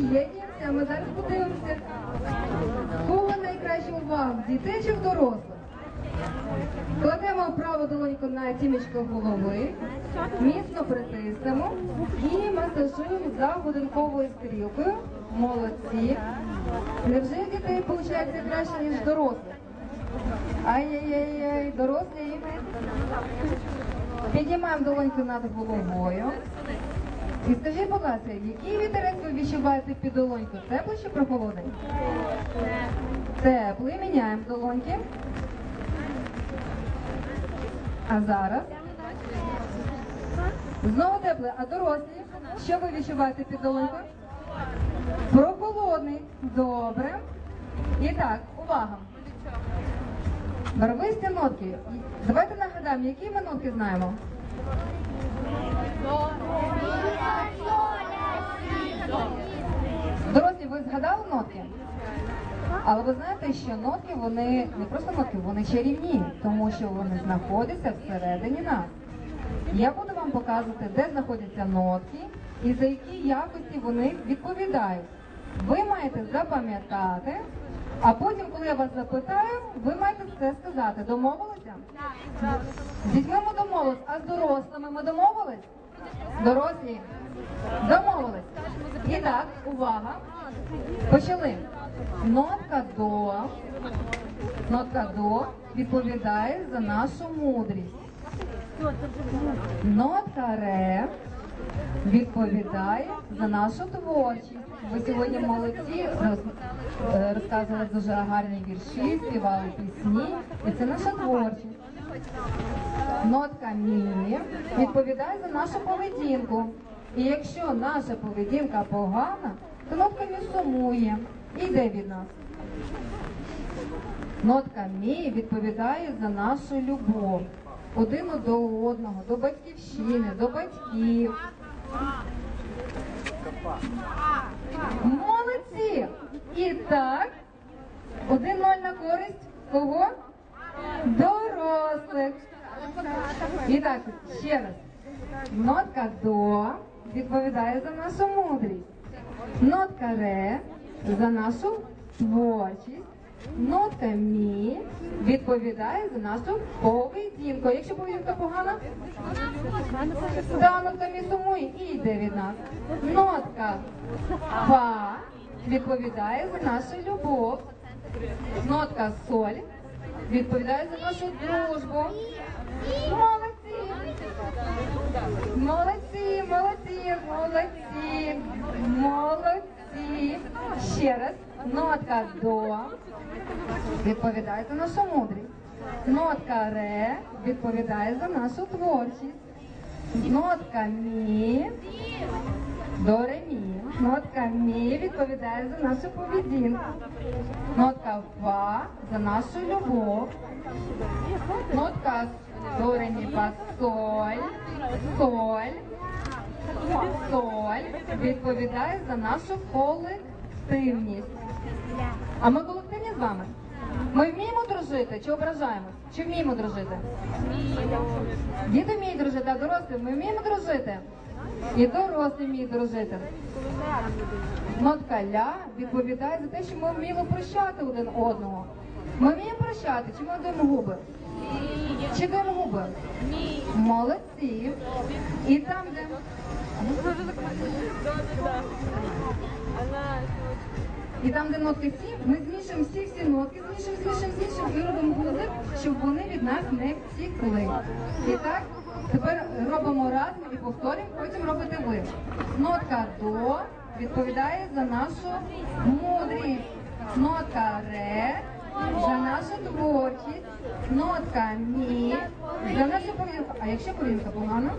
приєднуємося, ми зараз подивимося. Кого найкраще увагу, дітей чи в дорослих? Кладемо праву долоньку на тімечко голови, міцно притиснемо і масажуємо за годинковою стрілкою. Молодці. Невже дітей виходить краще, ніж дорослих? Ай-яй-яй, дорослі. Піднімаємо долоньку над головою. І скажіть, будь ласка, який вітерець ви відчуваєте під долоньку? Теплий чи прохолодний? Теплий. Міняємо долоньки. А зараз? Знову теплий. А дорослі? Що ви відчуваєте під долонькою? Прохолодний. Добре. І так, увага. Барвисті нотки. Давайте нагадаємо, які ми нотки знаємо. Дорослі, ви згадали нотки? Але ви знаєте, що нотки вони не просто нотки, вони чарівні, тому що вони знаходяться всередині нас. Я буду вам показувати, де знаходяться нотки і за які якості вони відповідають. Ви маєте запам'ятати, а потім, коли я вас запитаю, ви маєте все сказати. Домовилися? З дітьми ми домовились, а з дорослими ми домовились? Дорослі? Домовились. І так, увага. Почали. Нотка до. Нотка до відповідає за нашу мудрість. Нотка ре відповідає за нашу творчість. Ви сьогодні молодці, е, розказували дуже гарні вірші, співали пісні, і це наша творчість. Нотка мі відповідає за нашу поведінку. І якщо наша поведінка погана, то нотка мі сумує і йде від нас. Нотка мі відповідає за нашу любов один до одного, до батьківщини, до батьків. Молодці! І так, один ноль на користь кого? Дорослих. І так, ще раз. Нотка до відповідає за нашу мудрість. Нотка ре за нашу творчість. Нотка мі відповідає за нашу поведінку. Якщо поведінка погана, та нотка мі сумує і йде від нас. Нотка фа відповідає за нашу любов. Нотка соль відповідає за нашу дружбу. Молодці! Молодці, молодці, молодці, молодці. Ще раз. Нотка до відповідає за нашу мудрість. Нотка ре відповідає за нашу творчість. Нотка мі до ре мі. Нотка мі відповідає за нашу поведінку. Нотка фа за нашу любов. Нотка до ре мі соль. Соль. Соль відповідає за нашу колективність. А ми колективні з вами? Ми вміємо дружити чи ображаємось? Чи вміємо дружити? Діти вміють дружити, а дорослі ми вміємо дружити. І дорослі вміють дружити. Нотка ля відповідає за те, що ми вміємо прощати один одного. Ми вміємо прощати, чи ми даємо губи? Чи даємо губи? Молодці. І там, де І там, де нотки сі, ми змішуємо всі всі нотки, змішуємо, змішуємо, змішуємо і робимо гузи, щоб вони від нас не втікли. І так, тепер робимо разом і повторюємо, ви. Нотка до відповідає за нашу мудрість. Нотка ре за нашу творчість. Нотка мі за нашу поведінку. А якщо поведінка погана?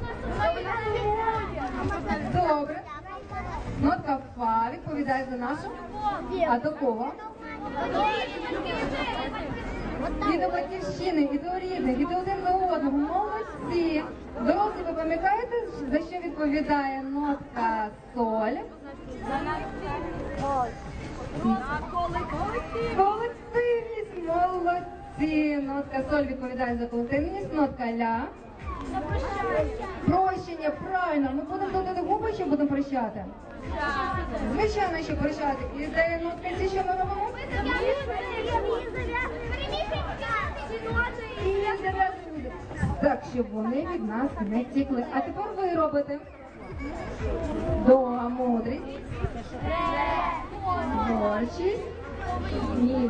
Добре. Нотка фа відповідає за нашу. А до? І до батьківщини, і до рідних, і до один до одного. Молодці. Дорослі, ви пам'ятаєте, за що відповідає нотка соль? Колективність, молодці. Нотка соль відповідає за колективність, нотка ля. Прощення, правильно. Ми будемо додати губи, чи будемо прощати? Звичайно. що прощати. І де нотки, що ми робимо? Щоб вони від нас не тікли. А тепер ви робите. До мудрість. Творчість. І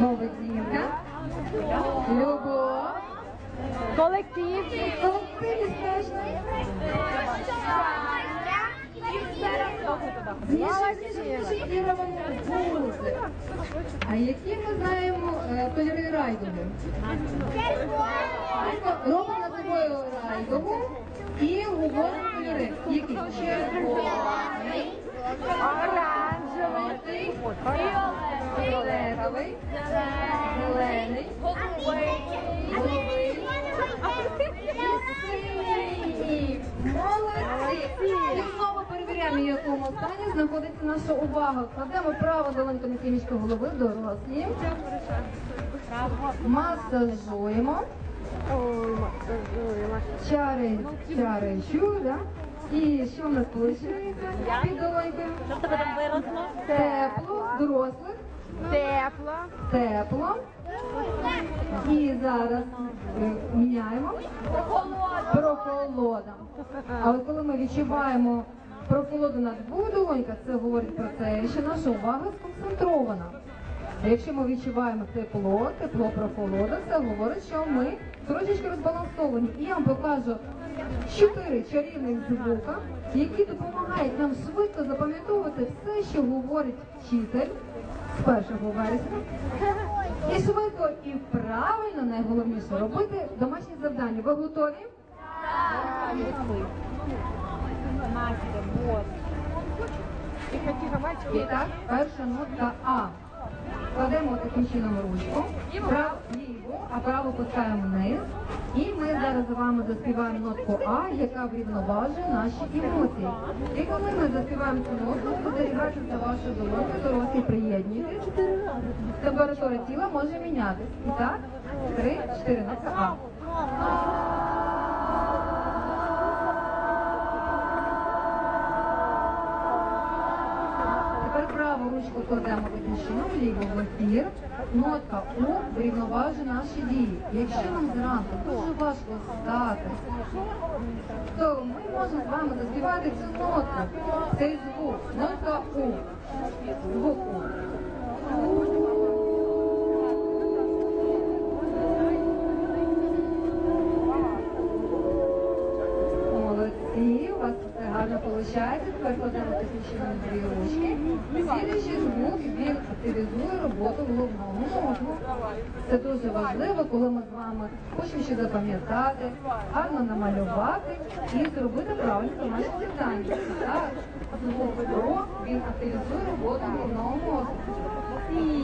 поведінка. Любов. Колектив. І робимо. А які ми знаємо е, кольори райдуги? Робимо над собою і говоримо кольори. Які? Червоний, Оранжевий. фіолетовий, зелений, голубий, синій. Молодці! Перевіряємо, в якому стані знаходиться наша увага. Кладемо праву долоньку на кінечко голови, дорослі. Масажуємо. Чари, чари, щу, да? І що в нас вийшло? Під долонькою. Тебе там виросло? Тепло, дорослих, Тепло. тепло. І зараз е, міняємо. Прохолода. А от коли ми відчуваємо прохолоду на двох долоньках, це говорить про те, що наша увага сконцентрована. Якщо ми відчуваємо тепло, тепло, прохолода, це говорить, що ми трошечки розбалансовані. І я вам покажу чотири чарівних звука, які допомагають нам швидко запам'ятовувати все, що говорить вчитель з 1 вересня. І швидко і правильно, найголовніше, робити домашні завдання. Ви готові? І так, перша нотка А. Кладемо таким чином ручку, прав, ліву, а праву пускаємо вниз. І ми зараз з вами заспіваємо нотку А, яка врівноважує наші емоції. І коли ми заспіваємо цю нотку, спостерігайте за вашою долонькою, дорослі приєднуйтесь. Температура тіла може мінятись. І так, три, чотири, нотка А. праву ручку кладемо чином, ліву в ефір. Нотка У врівноважує наші дії. Якщо нам зранку дуже важко стати, то ми можемо з вами заспівати цю нотку. Цей звук. Нотка У. виходить. Тепер кладемо таким дві ручки. Слідуючий звук він активізує роботу головного мозку. Це дуже важливо, коли ми з вами хочемо ще запам'ятати, гарно намалювати і зробити правильне домашнє завдання. Так, звук «ро» він активізує роботу головного мозку.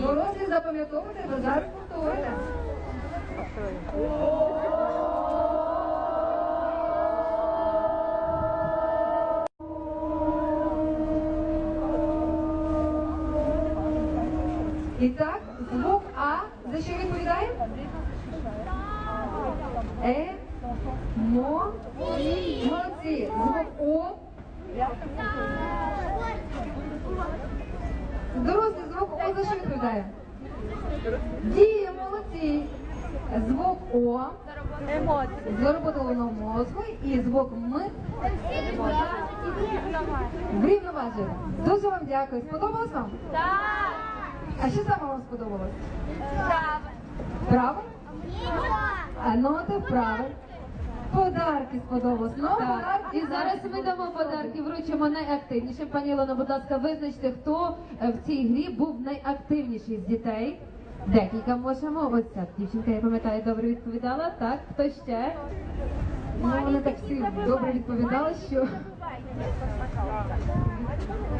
Дорослі запам'ятовуйте, ви зараз повторите. І так, звук А за що відповідає? Е, мо, молодці. Звук О. Дорослий звук О за що відповідає? Дія, молодці. Звук О. Роботу головного мозку і звук М. Врівноважує. Дуже вам дякую. Сподобалось вам? А що саме вам сподобалось? Право? А ноти вправо. Подарки сподобалось. Ну, Так, подарки і зараз ми дамо подарки, вручимо найактивнішим. Пані Ілона, будь ласка, визначте, хто е, в цій грі був найактивніший з дітей. Декілька можемо. Ось ця дівчинка, я пам'ятаю, добре відповідала. Так, хто ще? Ну, вони так всі добре відповідали, що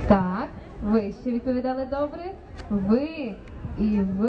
Так, ви ще відповідали добре. Ви і ви.